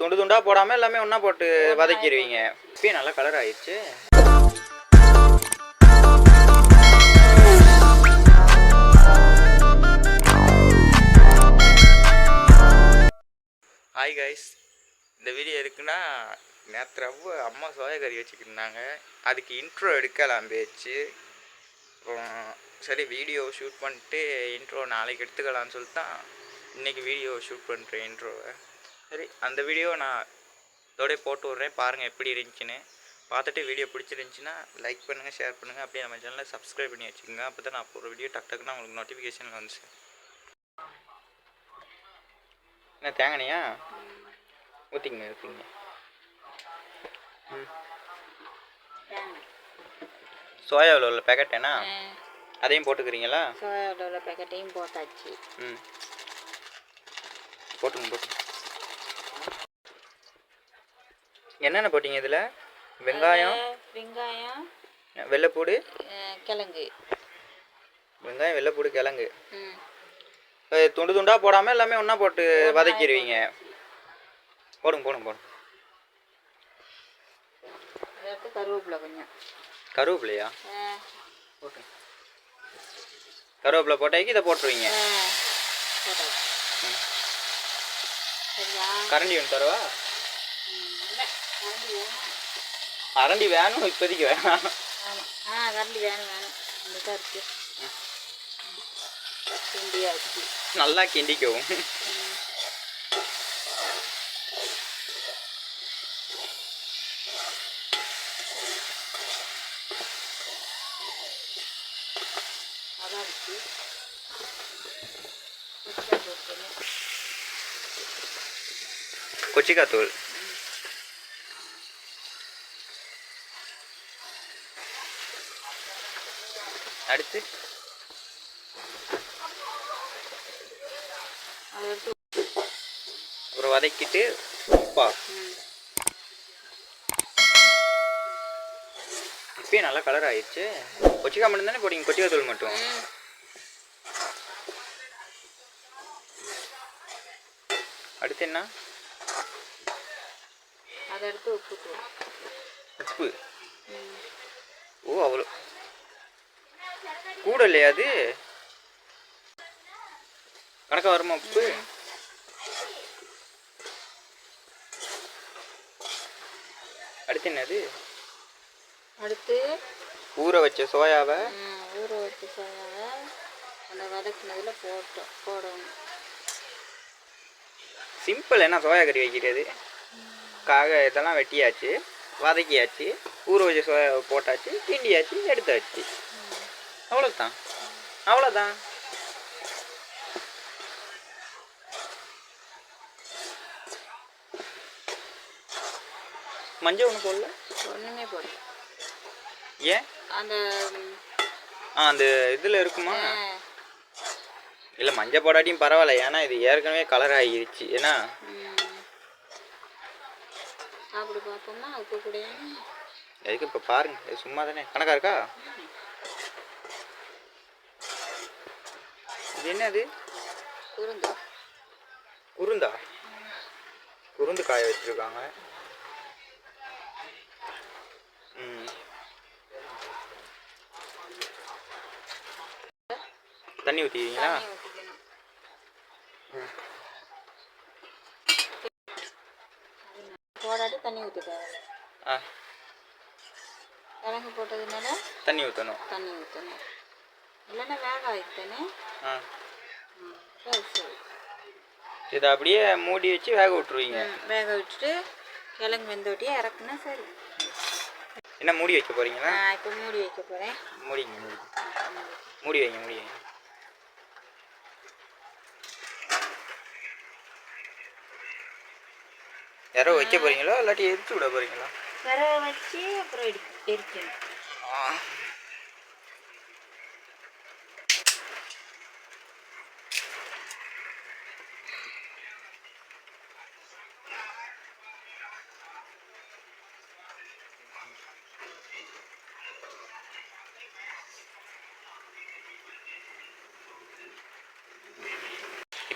துண்டு துண்டா போடாம எல்லாமே ஒண்ணா போட்டு வதக்கிடுவீங்க. இப்பயும் நல்லா கலர் ஆயிடுச்சு ஹாய் கைஸ் இந்த வீடியோ எதுக்குன்னா நேற்று ரவ்வு அம்மா சோயா கறி வச்சுக்கிட்டு இருந்தாங்க அதுக்கு இன்ட்ரோ எடுக்கலாம் பேச்சு. அப்புறம் சரி வீடியோ ஷூட் பண்ணிட்டு இன்ட்ரோ நாளைக்கு எடுத்துக்கலாம்னு சொல்லிட்டு தான் இன்றைக்கி வீடியோ ஷூட் பண்ணுறேன் இன்ட்ரோவை சரி அந்த வீடியோ நான் இதோடய போட்டு விட்றேன். பாருங்கள் எப்படி இருந்துச்சுன்னு. பார்த்துட்டு வீடியோ பிடிச்சிருந்துச்சின்னா லைக் பண்ணுங்கள் ஷேர் பண்ணுங்கள் அப்படியே நம்ம சேனலை சப்ஸ்கிரைப் பண்ணி வச்சுக்கோங்க. அப்போ தான் நான் போகிற வீடியோ டக் டக்குன்னு உங்களுக்கு நோட்டிஃபிகேஷன் வந்துச்சு என்ன தேங்கானியா ஊற்றிங்க ஊற்றிங்க சோயாவில் உள்ள பேக்கெட் என்ன அதையும் போட்டுக்கிறீங்களா? சோயாவில் உள்ள பேக்கெட்டையும் போட்டாச்சு. ம். போட்டுங்க போட்டுங்க என்னென்ன போட்டீங்க இதில்? வெங்காயம்? வெங்காயம் வெள்ளைப்பூடு? கிழங்கு. வெங்காயம் வெள்ளைப்பூடு கிழங்கு. துண்டு துண்டாக போடாமல் எல்லாமே ஒன்றா போட்டு வதக்கிடுவீங்க. போடுங்க போடுங்க போடுங்க. கருவேப்பிலை கொஞ்சம். கருவேப்பிலையா? போட்டுங்க கருவேப்பிலை போட்டாக்கி இதை போட்டுருவீங்க. கரண்டி ஒன்று தரவா? அரண்டி வேணும் இப்போதைக்கு வேணாம். ஆ கரண்டி வேணும் வேணும். இந்த தான் இருக்கு. கிண்டியாச்சு நல்லா கிண்டிக்கவும். கொச்சிக்காய் தூள் அடுத்து. ஒரு வதக்கிட்டு உப்பா. ம் இப்பயும் நல்லா கலர் ஆயிடுச்சு கொச்சிக்காய் மட்டும் தானே போட்டீங்க கொச்சிக்காய் தூள் மட்டும். அடுத்து என்ன? அதை எடுத்து உப்பு உப்பு. ஓ அவ்வளோ. கூட இல்லையா அது. கணக்கா வருமா உப்பு அடுத்து என்னது? அடுத்து? ஊற வச்ச சோயாவை? ஊற வச்சு சோயாவை அந்த வதக்குனதில் போட்டோம் போடணும். சிம்பிள் என்ன சோயா கறி வைக்கிறது? காக இதெல்லாம் வெட்டியாச்சு வதக்கியாச்சு ஊற வச்ச சோயா போட்டாச்சு கிண்டியாச்சு எடுத்தாச்சு. அவ்வளோதான் அவ்வளோதான் மஞ்சள் ஒன்று போடல? ஒன்றுமே போடல. ஏன்? அந்த ஆ அந்த இதில் இருக்குமா? இல்லை மஞ்சள் போடாட்டியும் பரவாயில்ல. ஏன்னா இது ஏற்கனவே கலர் ஆகிருச்சு. ஏன்னா? ம். சாப்பிட்டு பார்ப்போமா உப்பு கூட எதுக்கு இப்போ பாருங்க. சும்மா தானே கணக்கா இருக்கா? இது என்னது? உருந்து குருந்தா குருந்து காய வச்சிருக்காங்க. தண்ணி ஊற்றிக்கிறீங்களா போடாட்டி தண்ணி ஊற்ற தேவையில்ல ஆ. கிழங்கு போட்டதுனால தண்ணி ஊற்றணும் தண்ணி ஊற்றணும் இல்லைன்னா வேக ஆயிடுத்தானே ஆ. சரி சரி. இதை அப்படியே மூடி வச்சு வேக விட்ருவீங்க ம், வேக விட்டுட்டு கிழங்கு வெந்தோட்டியே இறக்குனா சரி. என்ன மூடி வைக்க போகிறீங்களா நான் இப்போ மூடி வைக்க போகிறேன் மூடிங்க மூடி. மூடி வைங்க மூடி வைங்க. யாரோ வைக்க போறீங்களா? இல்லாட்டி எரிச்சு விட போறீங்களா? விரவ வச்சு அப்புறம் எரி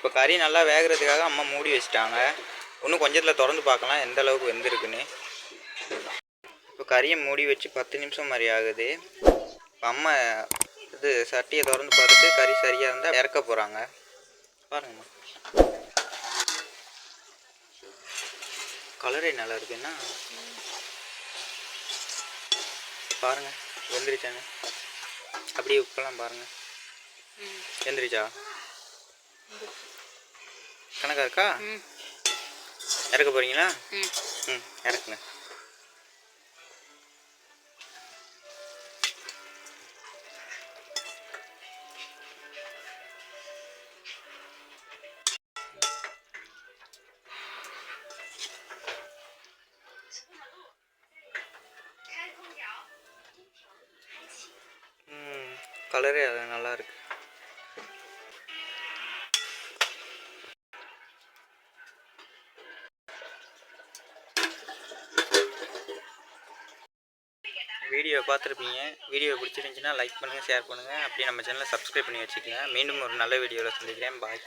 இப்போ கறி நல்லா வேகிறதுக்காக அம்மா மூடி வச்சிட்டாங்க. இன்னும் கொஞ்சத்தில் திறந்து பார்க்கலாம் எந்த அளவுக்கு வெந்திருக்குன்னு. இப்போ கறியை மூடி வச்சு பத்து நிமிஷம் மாதிரி ஆகுது. இப்போ அம்மா இது சட்டியை திறந்து பார்த்துட்டு கறி சரியாக இருந்தால் இறக்க போகிறாங்க பாருங்கம்மா. கலரே நல்லா இருக்குன்னா பாருங்க வெந்திரிச்சாங்க அப்படியே உப்பெல்லாம் பாருங்க. ம். வெந்திரிச்சா கணக்கா இருக்கா? இறக்க போகிறீங்களா ம். இறக்குங்க. கலரே அது நல்லா இருக்கு. வீடியோ பார்த்துருப்பீங்க. வீடியோ பிடிச்சிருந்துச்சின்னா லைக் பண்ணுங்கள் ஷேர் பண்ணுங்கள் அப்படியே நம்ம சேனலை சப்ஸ்கிரைப் பண்ணி வச்சுக்கோங்க. மீண்டும் ஒரு நல்ல வீடியோவில் சந்திக்கிறேன். பாய்